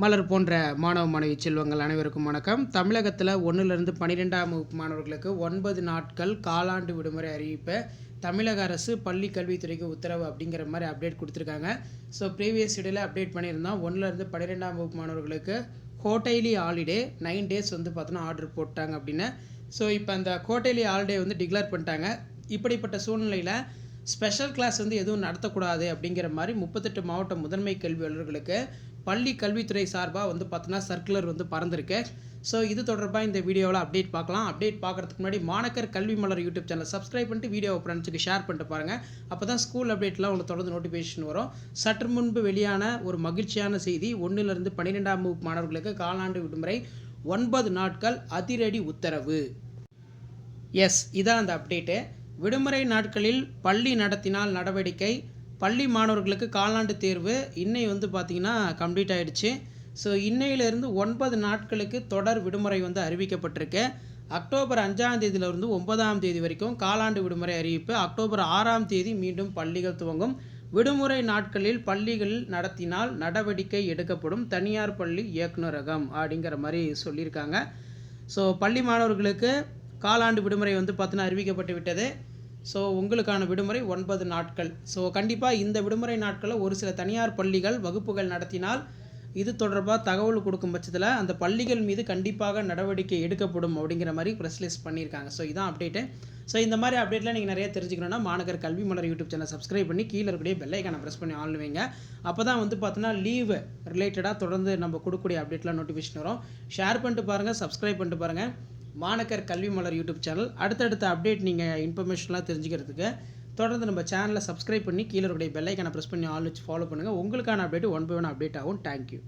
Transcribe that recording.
மலர் போன்ற மாணவ மாணவி செல்வங்கள் அனைவருக்கும் வணக்கம். தமிழகத்தில் ஒன்றிலிருந்து பன்னிரெண்டாம் வகுப்பு மாணவர்களுக்கு ஒன்பது நாட்கள் காலாண்டு விடுமுறை அறிவிப்பை. தமிழக அரசு பள்ளி கல்வித்துறைக்கு உத்தரவு அப்படிங்கிற மாதிரி அப்டேட் கொடுத்துருக்காங்க. ஸோ ப்ரீவியஸ் ஷெடியூலில் அப்டேட் பண்ணியிருந்தோம். ஒன்றிலிருந்து பன்னிரெண்டாம் வகுப்பு மாணவர்களுக்கு கோட்டைலி ஹாலிடே நைன் டேஸ் வந்து பார்த்தோன்னா ஆர்டர் போட்டாங்க அப்படின்னு. ஸோ இப்போ அந்த கோட்டைலி ஹாலிடே வந்து டிக்ளேர் பண்ணிட்டாங்க. இப்படிப்பட்ட சூழ்நிலையில் ஸ்பெஷல் கிளாஸ் வந்து எதுவும் நடத்தக்கூடாது அப்படிங்கிற மாதிரி முப்பத்தெட்டு மாவட்ட முதன்மை கல்வி அலுவலர்களுக்கு பள்ளி கல்வித்துறை சார்பாக வந்து பார்த்தோன்னா சர்க்குலர் வந்து பறந்துருக்கு. ஸோ இது தொடர்பாக இந்த வீடியோவில் அப்டேட் பார்க்கலாம். அப்டேட் பார்க்குறதுக்கு முன்னாடி Manakkar Kalvi Malar YouTube channel subscribe பண்ணிட்டு வீடியோ ஃப்ரெண்ட்ஸுக்கு ஷேர் பண்ணிட்டு பாருங்கள் அப்போ தான் ஸ்கூல் அப்டேட்லாம் உங்களுக்கு தொடர்ந்து நோட்டிஃபிகேஷன் வரும். சற்று முன்பு வெளியான ஒரு மகிழ்ச்சியான செய்தி ஒன்றிலிருந்து பன்னிரெண்டாம் வகுப்பு மாணவர்களுக்கு காலாண்டு விடுமுறை ஒன்பது நாட்கள் அதிரடி உத்தரவு. எஸ் இதான் அந்த அப்டேட்டு விடுமுறை நாட்களில் பள்ளி நடத்தினால் நடவடிக்கை பள்ளி மாணவர்களுக்கு காலாண்டு தேர்வு இன்னை வந்து பார்த்திங்கன்னா கம்ப்ளீட் ஆகிடுச்சு ஸோ இன்னையிலேருந்து ஒன்பது நாட்களுக்கு தொடர் விடுமுறை வந்து அறிவிக்கப்பட்டிருக்கு. அக்டோபர் அஞ்சாம் தேதியிலிருந்து ஒன்பதாம் தேதி வரைக்கும் காலாண்டு விடுமுறை அறிவிப்பு. அக்டோபர் ஆறாம் தேதி மீண்டும் பள்ளிகள் துவங்கும். விடுமுறை நாட்களில் பள்ளிகள் நடத்தினால் நடவடிக்கை எடுக்கப்படும். தனியார் பள்ளி இயக்குநரகம் அப்படிங்கிற மாதிரி சொல்லியிருக்காங்க. ஸோ பள்ளி மாணவர்களுக்கு காலாண்டு விடுமுறை வந்து பார்த்தீங்கன்னா அறிவிக்கப்பட்டு விட்டது. ஸோ உங்களுக்கான விடுமுறை ஒன்பது நாட்கள். ஸோ கண்டிப்பாக இந்த விடுமுறை நாட்களில் ஒரு சில தனியார் பள்ளிகள் வகுப்புகள் நடத்தினால் இது தொடர்பாக தகவல் கொடுக்கும் பட்சத்தில் அந்த பள்ளிகள் மீது கண்டிப்பாக நடவடிக்கை எடுக்கப்படும் அப்படிங்கிற மாதிரி ப்ரெஸ்லிஸ் பண்ணியிருக்காங்க. ஸோ இதான் அப்டேட்டு ஸோ இந்த மாதிரி அப்டேட்லாம் நீங்கள் நிறைய தெரிஞ்சுக்கணும்னா மாநகர் கல்வி மலர் யூடியூப் சேனல் சப்ஸ்கிரைப் பண்ணி கீழே இருக்கக்கூடிய பெல்லைக்கான ப்ரெஸ் பண்ணி ஆன் வைங்க. அப்போ தான் வந்து பார்த்தோன்னா லீவு ரிலேட்டடாக தொடர்ந்து நம்ம கொடுக்கக்கூடிய அப்டேட்லாம் நோட்டிஃபிகேஷன் வரும். ஷேர் பண்ணிட்டு பாருங்கள் சப்ஸ்கிரைப் பண்ணிட்டு பாருங்கள் மாணக்கர் கல்வி மலர் யூடியூப் சேனல். அடுத்தடுத்த அப்டேட் நீங்கள் இன்ஃபர்மேஷன்லாம் தெரிஞ்சுக்கிறதுக்கு தொடர்ந்து நம்ம சேனலை சப்ஸ்கிரைப் பண்ணி கீழே இருக்கிற பெல்லைக்கான ப்ரெஸ் பண்ணி ஆல் வச்சு ஃபாலோ பண்ணுங்கள் உங்களுக்கான update one by one update ஆகும். Thank you